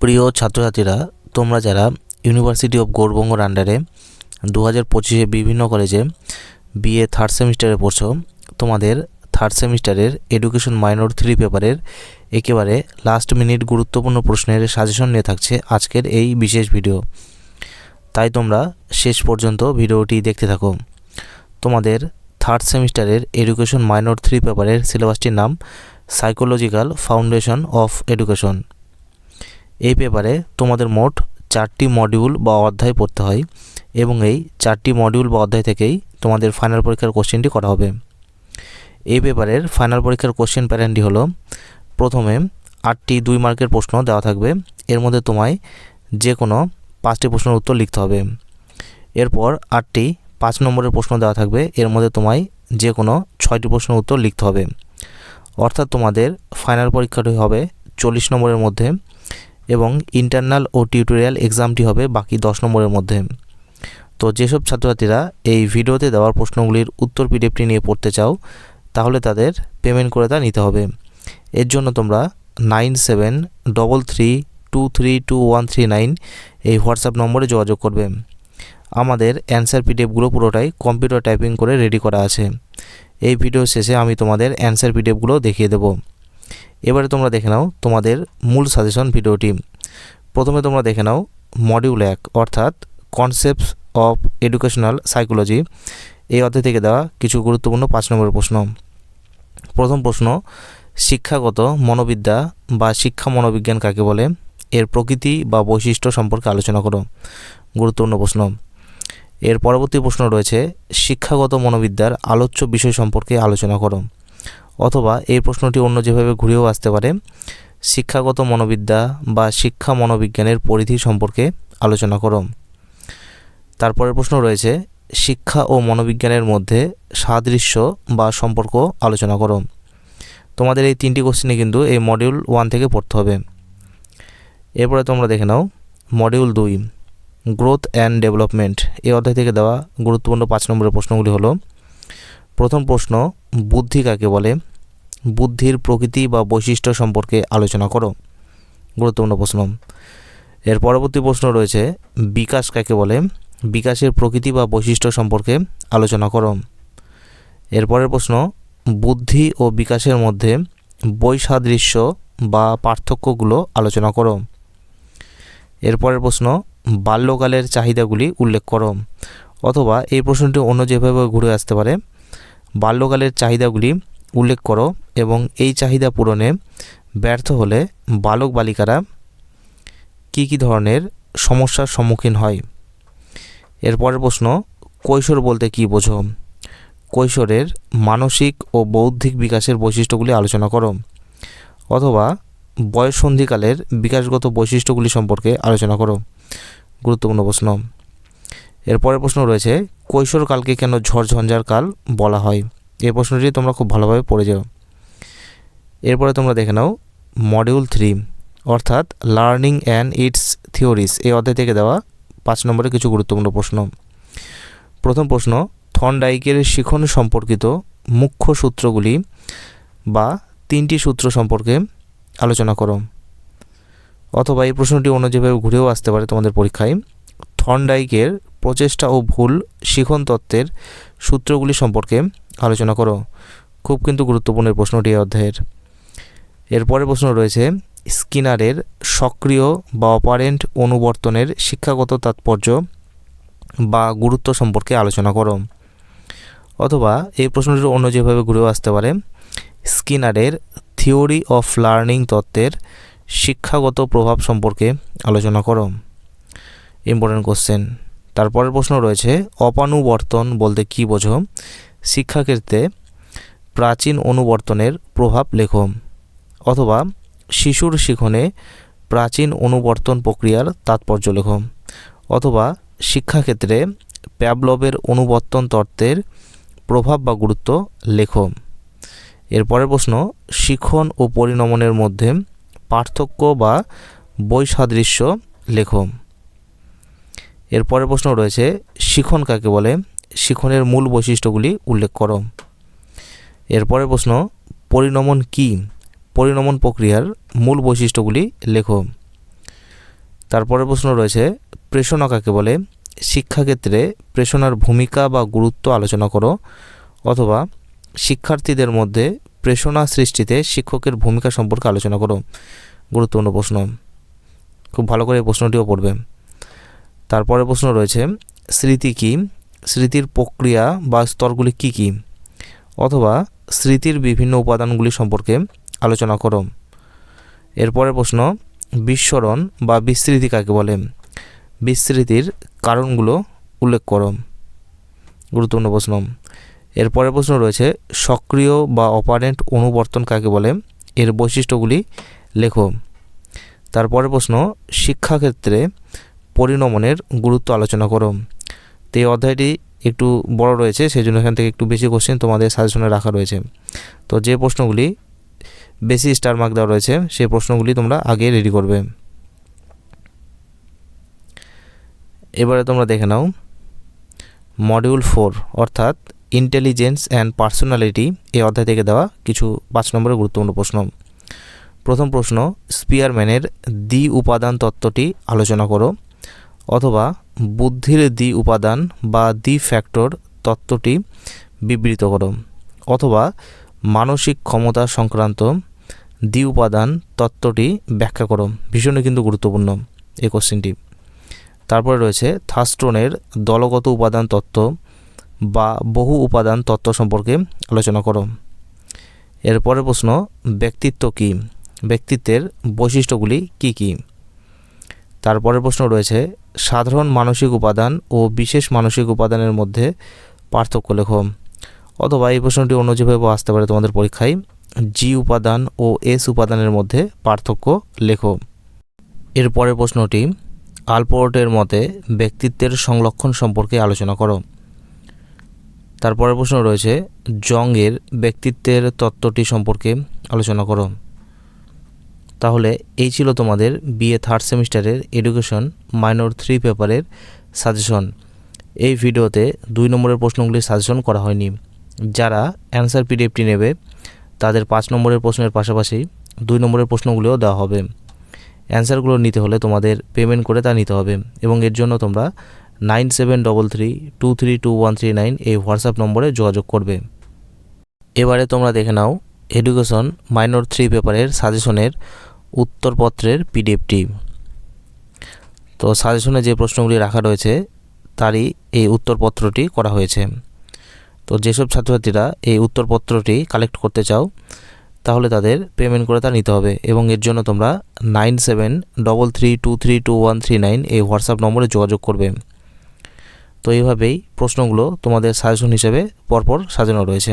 প্রিয় ছাত্রছাত্রীরা, তোমরা যারা ইউনিভার্সিটি অফ গৌরবঙ্গর আন্ডারে দু হাজার পঁচিশে বিভিন্ন কলেজে বিএ থার্ড সেমিস্টারে পড়ছো, তোমাদের থার্ড সেমিস্টারের এডুকেশন মাইনর থ্রি পেপারের একেবারে লাস্ট মিনিট গুরুত্বপূর্ণ প্রশ্নের সাজেশন নিয়ে থাকছে আজকের এই বিশেষ ভিডিও তাই তোমরা শেষ পর্যন্ত ভিডিওটি দেখতে থাকো। তোমাদের থার্ড সেমিস্টারের এডুকেশন মাইনর থ্রি পেপারের সিলেবাসটির নাম সাইকোলজিক্যাল ফাউন্ডেশন অফ এডুকেশন এই পেপারে তোমাদের মোট চারটি মডিউল বা অধ্যায় পড়তে হয় এবং এই চারটি মডিউল বা অধ্যায় থেকেই তোমাদের ফাইনাল পরীক্ষার কোশ্চেনটি করা হবে। এই পেপারের ফাইনাল পরীক্ষার কোশ্চেন প্যাটার্নটি হলো, প্রথমে আটটি দুই মার্কের প্রশ্ন দেওয়া থাকবে। এর মধ্যে তোমায় যে কোনো পাঁচটি প্রশ্নের উত্তর লিখতে হবে। এরপর আটটি পাঁচ নম্বরের প্রশ্ন দেওয়া থাকবে। এর মধ্যে তোমায় যে কোনো ছয়টি প্রশ্নের উত্তর লিখতে হবে। অর্থাৎ তোমাদের ফাইনাল পরীক্ষাটি হবে চল্লিশ নম্বরের মধ্যে। এবং ইন্টারনাল ও টিউটোরিয়াল এক্সামটি হবে বাকি দশ নম্বরের মধ্যে। তো যেসব ছাত্রছাত্রীরা এই ভিডিওতে দেওয়ার প্রশ্নগুলির উত্তর পিডিএফটি নিয়ে পড়তে চাও, তাহলে তাদের পেমেন্ট করে তা নিতে হবে। এর জন্য তোমরা nine seven double three two three two one three nine এই হোয়াটসঅ্যাপ নম্বরে যোগাযোগ করবে। আমাদের অ্যান্সার পিডিএফগুলো পুরোটাই কম্পিউটার টাইপিং করে রেডি করা আছে। এই ভিডিও শেষে আমি তোমাদের অ্যান্সার পিডিএফগুলো দেখিয়ে দেবো। এবারে তোমরা দেখে নাও তোমাদের মূল সাজেশন ভিডিওটি। প্রথমে তোমরা দেখে নাও মডিউল এক, অর্থাৎ কনসেপ্টস অফ এডুকেশনাল সাইকোলজি এই অধ্যায় থেকে দেওয়া কিছু গুরুত্বপূর্ণ পাঁচ নম্বরের প্রশ্ন। প্রথম প্রশ্ন, শিক্ষাগত মনোবিদ্যা বা শিক্ষা মনোবিজ্ঞান কাকে বলে? এর প্রকৃতি বা বৈশিষ্ট্য সম্পর্কে আলোচনা করো। গুরুত্বপূর্ণ প্রশ্ন। এর পরবর্তী প্রশ্ন রয়েছে, শিক্ষাগত মনোবিদ্যার আলোচ্য বিষয় সম্পর্কে আলোচনা করো। অথবা এই প্রশ্নটি অন্য যেভাবে ঘুরেও আসতে পারে, শিক্ষাগত মনোবিদ্যা বা শিক্ষা মনোবিজ্ঞানের পরিধি সম্পর্কে আলোচনা করো। তারপরের প্রশ্ন রয়েছে, শিক্ষা ও মনোবিজ্ঞানের মধ্যে সাদৃশ্য বা সম্পর্ক আলোচনা করো। তোমাদের এই তিনটি কোশ্চেনে কিন্তু এই মডিউল ওয়ান থেকে পড়তে হবে। এরপরে তোমরা দেখে নাও মডিউল দুই গ্রোথ অ্যান্ড ডেভেলপমেন্ট এই অধ্যায় থেকে দেওয়া গুরুত্বপূর্ণ পাঁচ নম্বরের প্রশ্নগুলি হলো, প্রথম প্রশ্ন, বুদ্ধি কাকে বলে? বুদ্ধির প্রকৃতি বা বৈশিষ্ট্য সম্পর্কে আলোচনা করো। গুরুত্বপূর্ণ প্রশ্ন। এর পরবর্তী প্রশ্ন রয়েছে, বিকাশ কাকে বলে? বিকাশের প্রকৃতি বা বৈশিষ্ট্য সম্পর্কে আলোচনা করো। এরপরের প্রশ্ন, বুদ্ধি ও বিকাশের মধ্যে বৈসাদৃশ্য বা পার্থক্যগুলো আলোচনা করো। এরপরের প্রশ্ন, বাল্যকালের চাহিদাগুলি উল্লেখ করো। অথবা এই প্রশ্নটি অন্য যেভাবে ঘুরে আসতে পারে, বাল্যকালের চাহিদাগুলি উল্লেখ করো এবং এই চাহিদা পূরণে ব্যর্থ হলে বালক বালিকারা কী কী ধরনের সমস্যার সম্মুখীন হয়? এরপরের প্রশ্ন, কৈশোর বলতে কী বোঝো? কৈশোরের মানসিক ও বৌদ্ধিক বিকাশের বৈশিষ্ট্যগুলি আলোচনা করো। অথবা বয়সন্ধিকালের বিকাশগত বৈশিষ্ট্যগুলি সম্পর্কে আলোচনা করো। গুরুত্বপূর্ণ প্রশ্ন। এরপরের প্রশ্ন রয়েছে, কৈশোরকালকে কেন ঝড়ঝঞ্ঝার কাল বলা হয়? এই প্রশ্নটি তোমরা খুব ভালোভাবে পড়ে যাও। এরপরে তোমরা দেখে নাও মডিউল থ্রি অর্থাৎ লার্নিং অ্যান্ড ইটস থিওরিস এই অধ্যায় থেকে দেওয়া পাঁচ নম্বরের কিছু গুরুত্বপূর্ণ প্রশ্ন। প্রথম প্রশ্ন, থনডাইকের শিখন সম্পর্কিত মুখ্য সূত্রগুলি বা তিনটি সূত্র সম্পর্কে আলোচনা করো। অথবা এই প্রশ্নটি অন্য যেভাবে ঘুরেও আসতে পারে তোমাদের পরীক্ষায়। থর্নডাইকের প্রচেষ্টা ও ভুল শিখন তত্ত্বের সূত্রগুলি সম্পর্কে আলোচনা করো। খুব কিন্তু গুরুত্বপূর্ণ প্রশ্নটি অধ্যায়ের। এরপরের প্রশ্ন রয়েছে, স্কিনারের সক্রিয় বা অপারেন্ট অনুবর্তনের শিক্ষাগত তাৎপর্য বা গুরুত্ব সম্পর্কে আলোচনা করো। অথবা এই প্রশ্নটির অন্য যেভাবে ঘুরেও আসতে পারে, স্কিনারের থিওরি অফ লার্নিং তত্ত্বের শিক্ষাগত প্রভাব সম্পর্কে আলোচনা করো। ইম্পর্টেন্ট কোশ্চেন তারপরের প্রশ্ন রয়েছে, অপানুবর্তন বলতে কী বোঝো? শিক্ষাক্ষেত্রে প্রাচীন অনুবর্তনের প্রভাব লেখো। অথবা, শিশুর শিখনে প্রাচীন অনুবর্তন প্রক্রিয়ার তাৎপর্য লেখো। অথবা, শিক্ষাক্ষেত্রে প্যাবলবের অনুবর্তন তত্ত্বের প্রভাব বা গুরুত্ব লেখো। এরপরের প্রশ্ন, শিখন ও পরিণমনের মধ্যে পার্থক্য বা বৈসাদৃশ্য লেখো। এরপরের প্রশ্ন রয়েছে, শিখন কাকে বলে? শিখনের মূল বৈশিষ্ট্যগুলি উল্লেখ করো। এরপরের প্রশ্ন, পরিণমন কি? পরিণমন প্রক্রিয়ার মূল বৈশিষ্ট্যগুলি লেখো। তারপরের প্রশ্ন রয়েছে, প্রেষণা কাকে বলে? শিক্ষাক্ষেত্রে প্রেষণার ভূমিকা বা গুরুত্ব আলোচনা করো, অথবা শিক্ষার্থীদের মধ্যে প্রেষণা সৃষ্টিতে শিক্ষকের ভূমিকা সম্পর্কে আলোচনা করো। গুরুত্বপূর্ণ প্রশ্ন। খুব ভালো করে এই প্রশ্নটিও পড়বে। তারপরে প্রশ্ন রয়েছে, স্মৃতি কী? স্মৃতির প্রক্রিয়া বা স্তরগুলি কী কী? অথবা স্মৃতির বিভিন্ন উপাদানগুলি সম্পর্কে আলোচনা করো। এরপরের প্রশ্ন বিস্মরণ বা বিস্মৃতি কাকে বলে? বিস্মৃতির কারণগুলো উল্লেখ করো। গুরুত্বপূর্ণ প্রশ্ন। এরপরের প্রশ্ন রয়েছে, সক্রিয় বা অপারেন্ট অনুবর্তন কাকে বলে? এর বৈশিষ্ট্যগুলি লেখো। তারপরের প্রশ্ন, শিক্ষাক্ষেত্রে পরিণমনের গুরুত্ব আলোচনা করো। তো এই অধ্যায়টি একটু বড় রয়েছে সেই জন্য এখান থেকে একটু বেশি কোশ্চেন তোমাদের সাজেশনে রাখা রয়েছে। তো যে প্রশ্নগুলি বেশি স্টার মার্ক দেওয়া রয়েছে, সেই প্রশ্নগুলি তোমরা আগে রেডি করবে। এবারে তোমরা দেখে নাও। মডিউল ফোর অর্থাৎ ইন্টেলিজেন্স অ্যান্ড পার্সোনালিটি এই অধ্যায় থেকে দেওয়া কিছু পাঁচ নম্বরের গুরুত্বপূর্ণ প্রশ্ন। প্রথম প্রশ্ন স্পিয়ারম্যানের দ্বি উপাদান তত্ত্বটি আলোচনা করো। অথবা বুদ্ধির দ্বি উপাদান বা দ্বি ফ্যাক্টর তত্ত্বটি বিবৃত করো। অথবা মানসিক ক্ষমতা সংক্রান্ত দ্বি উপাদান তত্ত্বটি ব্যাখ্যা করো। ভীষণই কিন্তু গুরুত্বপূর্ণ এই কোশ্চেনটি। তারপরে রয়েছে থাস্টনের দলগত উপাদান তত্ত্ব বা বহু উপাদান তত্ত্ব সম্পর্কে আলোচনা করো। এরপরের প্রশ্ন, ব্যক্তিত্ব কী? ব্যক্তিত্বের বৈশিষ্ট্যগুলি কি কি? তারপরের প্রশ্ন রয়েছে সাধারণ মানসিক উপাদান ও বিশেষ মানসিক উপাদানের মধ্যে পার্থক্য লেখো। অথবা এই প্রশ্নটি অন্য যেভাবে আসতে পারে তোমাদের পরীক্ষায়, জি উপাদান ও এস উপাদানের মধ্যে পার্থক্য লেখো। এর পরের প্রশ্নটি, আলপোর্টের মতে ব্যক্তিত্বের সংলক্ষণ সম্পর্কে আলোচনা করো। তারপরের প্রশ্ন রয়েছে জংয়ের ব্যক্তিত্বের তত্ত্বটি সম্পর্কে আলোচনা করো। তাহলে এই ছিল তোমাদের বিএ থার্ড সেমিস্টারের এডুকেশন মাইনর থ্রি পেপারের সাজেশন এই ভিডিওতে দুই নম্বরের প্রশ্নগুলি সাজেশন করা হয়নি। যারা অ্যান্সার পিডিএফটি নেবে, তাদের পাঁচ নম্বরের প্রশ্নের পাশাপাশি দুই নম্বরের প্রশ্নগুলিও দেওয়া হবে। অ্যান্সারগুলো নিতে হলে তোমাদের পেমেন্ট করে তা নিতে হবে এবং এর জন্য তোমরা nine seven double three two three two one three nine এই হোয়াটসঅ্যাপ নম্বরে যোগাযোগ করবে। এবারে তোমরা দেখে নাও এডুকেশন মাইনর থ্রি পেপারের সাজেশনের উত্তরপত্রের পিডিএফটি তো সাজেশনে যে প্রশ্নগুলি রাখা রয়েছে, তারই এই উত্তরপত্রটি করা হয়েছে। তো যেসব ছাত্রছাত্রীরা এই উত্তরপত্রটি কালেক্ট করতে চাও, তাহলে তাদের পেমেন্ট করে তা নিতে হবে এবং এর জন্য তোমরা nine seven double three two three two one three nine এই হোয়াটসঅ্যাপ নম্বরে যোগাযোগ করবে। তো এইভাবেই প্রশ্নগুলো তোমাদের সাজেশন হিসেবে পরপর সাজানো রয়েছে।